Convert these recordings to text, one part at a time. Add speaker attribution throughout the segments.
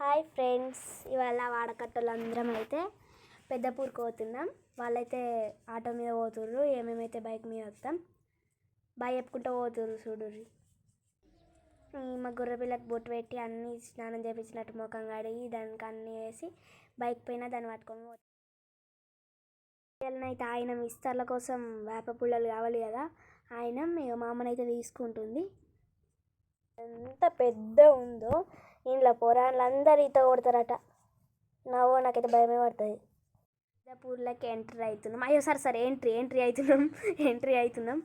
Speaker 1: Hi friends ఇవాళ వాడకట్టలు అందరం అయితే పెద్దపూర్కి పోతున్నాం. వాళ్ళైతే ఆటో మీద పోతుర్రు ఏమేమైతే బైక్ మీద వస్తాం బాయ్ చెప్పుకుంటూ పోతుర్రు చూడుర్రి. మా గుర్రపిల్లకి బొట్టు పెట్టి అన్నీ స్నానం చేపించినట్టు ముఖం కడిగి దానికి అన్నీ వేసి బైక్ పైన దాన్ని పట్టుకొని పోతాం అయితే ఆయన విస్తర్ల కోసం వేప పుల్లలు కావాలి కదా ఆయన మీ మా అమ్మనైతే తీసుకుంటుంది. ఎంత పెద్ద ఉందో ఇంట్లో పోరాళ్ళు అందరు ఈత కొడతారట. నవ్వో నాకైతే భయమే పడుతుంది. పూర్లోకి ఎంట్రీ అవుతున్నాం అయ్యో సరే సరే ఎంట్రీ ఎంట్రీ అవుతున్నాం ఎంట్రీ అవుతున్నాం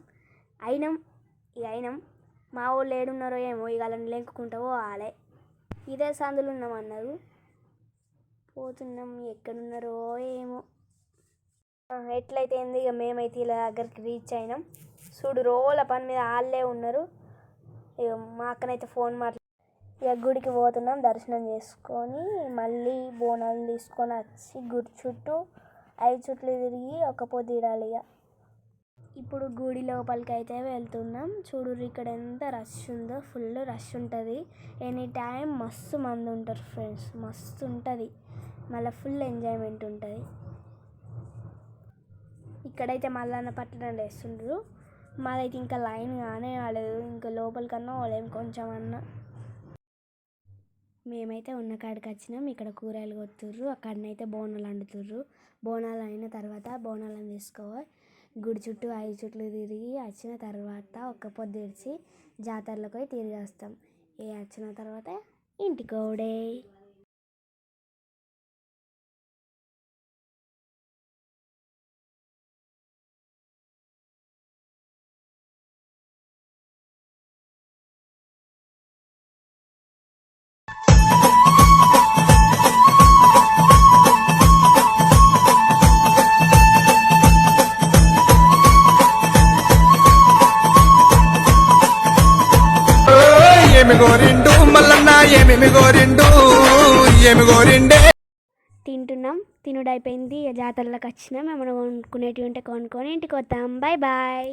Speaker 1: అయినాం ఇక అయినాం. మా వాళ్ళు ఏడున్నారో ఏమో ఇక వాళ్ళని వాళ్ళే పోవాలి. ఇదే సందులు ఉన్నాం అన్నారు. పోతున్నాం ఎక్కడున్నారో ఏమో. ఎట్లయితే ఏంది ఇక మేమైతే ఇలా దగ్గరికి రీచ్ అయినాం. చూడు రోల పని మీద వాళ్ళే ఉన్నారు. ఇక మా అక్కనైతే ఫోన్ మాట్లా ఇక గుడికి పోతున్నాం దర్శనం చేసుకొని మళ్ళీ బోనాలు తీసుకొని వచ్చి గుడి చుట్టూ ఐదు చుట్లు తిరిగి ఒక పొద్దు తీరాలి ఇక. ఇప్పుడు గుడి లోపలికి అయితే వెళ్తున్నాం. చూడు ఇక్కడ ఎంత రష్ ఉందో ఫుల్ రష్ ఉంటుంది. ఎనీ టైం మస్తు మంది ఉంటారు ఫ్రెండ్స్ మస్తు ఉంటుంది. మళ్ళీ ఫుల్ ఎంజాయ్మెంట్ ఉంటుంది. ఇక్కడైతే మల్లన్న పట్టణం వేస్తుండ్రు మాదైతే ఇంకా లైన్ కానే కాలేదు. ఇంకా లోపలికన్నా వాళ్ళేం కొంచెం అన్నా మేమైతే ఉన్న కాడికి వచ్చినాం. ఇక్కడ కూరగాయలు కొత్తుర్రు అక్కడనైతే బోనాలు వండుతుర్రు బోనాలు అయిన తర్వాత బోనాలను తీసుకోవాలి. గుడి చుట్టూ ఐదు చుట్లు తిరిగి వచ్చిన తర్వాత ఒక్క పొద్దు ఇడిచి జాతరలకు పోయి తిరిగి వస్తాం. ఏ వచ్చిన తర్వాత ఇంటికి
Speaker 2: ఏమి గోరిండు? మల్లన్న గోరిండు? ఏమి గోరిండే?
Speaker 1: తింటున్నాం. తినుడు అయిపోయింది. జాతరలకు వచ్చినాం. ఏమైనా కొనుక్కునేటివి ఉంటే కొనుక్కొని ఇంటికి వద్దాం. Bye bye